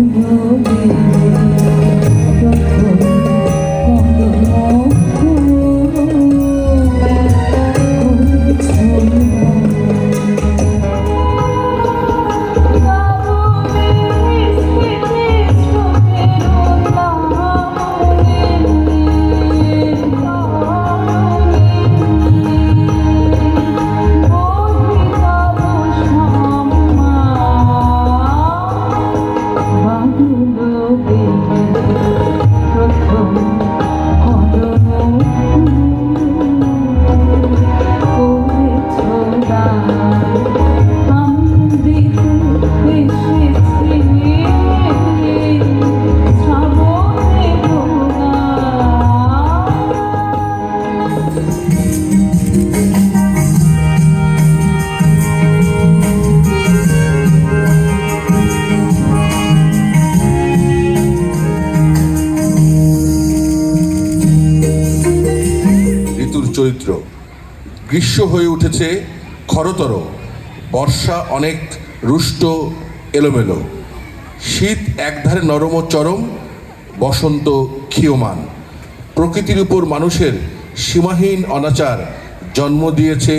Oh, চৈত্র গ্রীষ্ম হয়ে উঠেছে, খরতর। বর্ষা অনেক রুষ্ট, এলোমেলো। শীত একধারে নরম ও চরম, বসন্ত ক্ষীয়মান। প্রকৃতির উপর মানুষের সীমাহীন অনাচার জন্ম দিয়েছে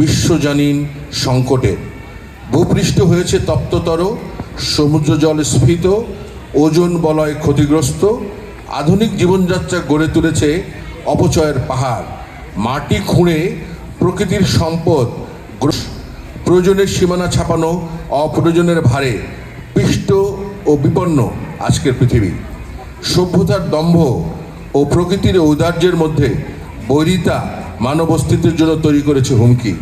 বিশ্বজনীন সংকটের ভূপৃষ্ঠ হয়েছে তপ্ততর সমুদ্র জল স্ফীত, ওজন বলয় ক্ষতিগ্রস্ত, আধুনিক জীবনযাত্রা গড়ে তুলেছে অপচয়ের পাহাড়। মাটি খুঁড়ে প্রকৃতির সম্পদ প্রয়োজনের সীমানা ছাপানো, অপ্রয়োজনের ভারে, পিষ্ট ও বিপন্ন আজকের পৃথিবী। সভ্যতার দম্ভ ও প্রকৃতির ঔদার্যের মধ্যে বৈরিতা মানব অস্তিত্বের জন্য তৈরি করেছে হুমকি।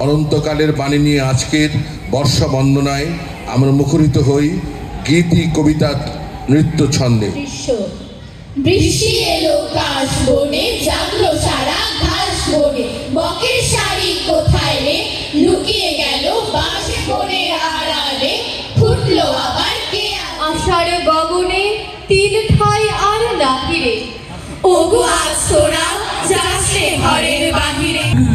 অনন্তকালের বাণী নিয়ে আজকের বর্ষা বন্দনায় আমরা মুখরিত হই গীতি, কবিতা, নৃত্য ছন্দে। বৃষ্টি এলো কাশ বনে জাগলো সারা ঘাস বনে। বকের শাড়ি কোথায় রে? লুকিয়ে গেল বাঁশ বনে আড়ালে। ফুটলো আবার কে আষাঢ় গগনে তিন ঠাই আর নাহিরে। ওগো আজ তোরা যাস রে ঘরের বাহিরে।